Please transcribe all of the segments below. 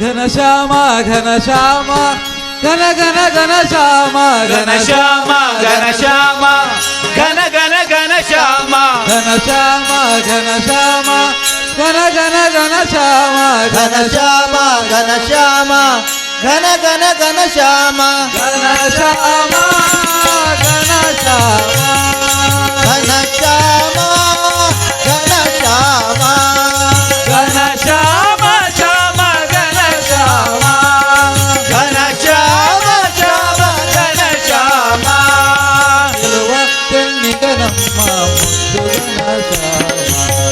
ఘనశ్యామ ఘనశ్యామ ఘన ఘన ఘనశ్యామ ఘన శ్యామ ఘన శ్యామ ఘన ఘన ఘన శ్యామ ఘనశ్యామ ఘనశ్యామ ఘన ఘన ఘనశ్యామ ఘన శ్యామ ఘన శ్యామ ఘన ఘన ఘన శ్యామ ఘనశ్యామ ఘనశ్యామ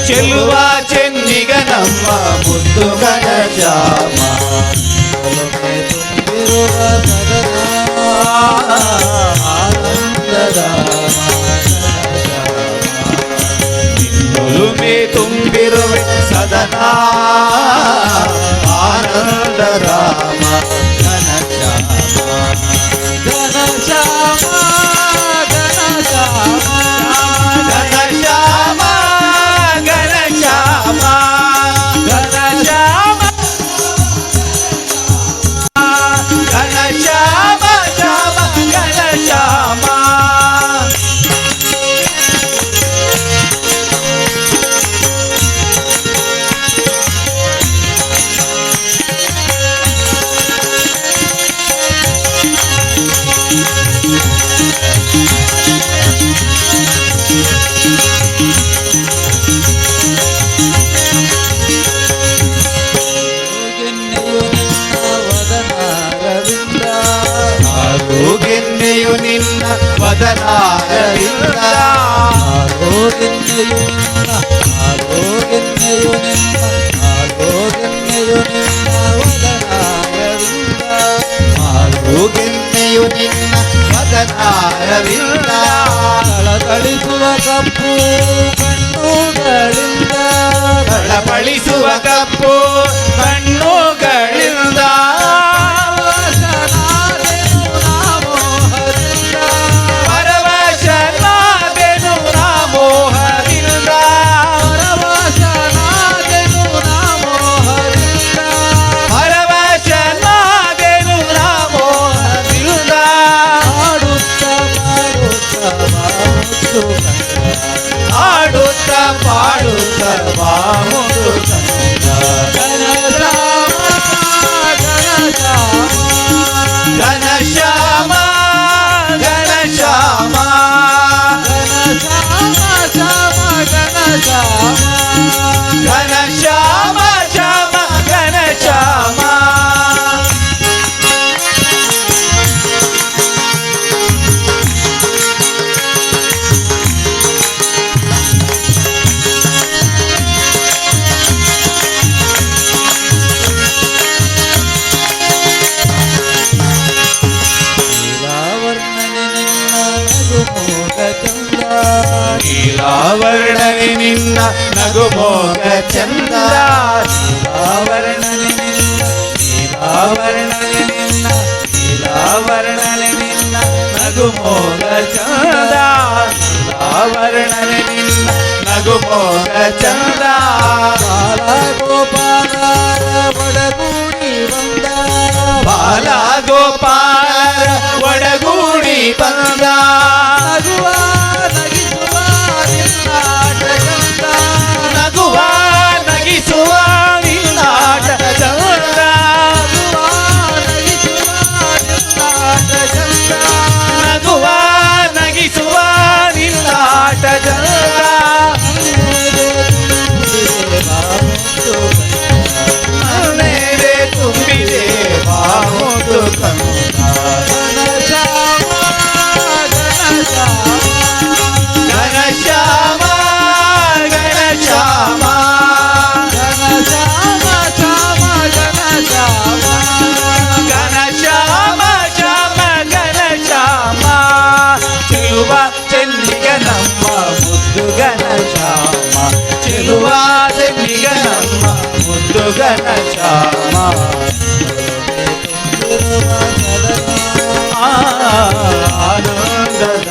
చెలువా చెన్నిగనమ్మ ముద్దు గణజామ నిన్నులు మే సదనా ఆనంద ವದನಾರವಿಂದ ಆಗೋಗೆನ್ನೆಯು ನಿನ್ನ ಆಗೋಗೆನ್ನೆಯು ನಿನ್ನ ಆಗೋಗೆನ್ನೆಯು ನಿನ್ನ ವದನಾರವಿಂದ ಆಗೋಗೆನ್ನೆಯು ನಿನ್ನ ವದನಾರವಿಂದ ತಳತಳಿಸುವ ಕಪ್ಪು ಕಣ್ಣುಗಳಿಂದ ತಳಪಳಿಸುವ ಕಪ್ಪು ನಿನ್ನ ನಗುಮೋಗ ಚಂದ ನೀಲಾವರ್ಣನೆ ನಿನ್ನ ನೀಲಾವರ್ಣನೆ ನಿನ್ನ ನೀಲಾವರ್ಣನೆ ನಿನ್ನ ನಗುಮೋಗ ಚಂದ ನೀಲಾವರ್ಣನೆ ನಿನ್ನ ನಗುಮೋಗ ಚಂದ ಬಾಲ ಗೋಪಾಲ ಒಡಗೂಡಿ ಬಂದ ಬಾಲ ಗೋಪಾಲ ಒಡಗೂಡಿ ಬಂದ ಮುದ್ದು ಘನ ಶ್ಯಾಮ ಆ, ಆನಂದದ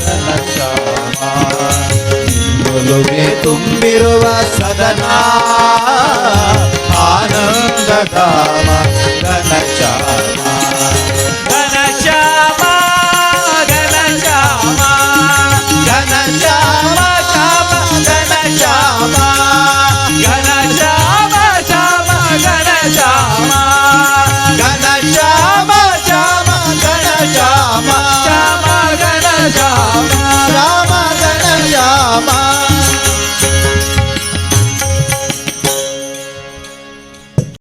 ಘನ ಶ್ಯಾಮ ನಿನ್ನೊಲುಮೆ ತುಂಬಿರುವ ಸದನ ಆನಂದ ధామ ఘన রাজা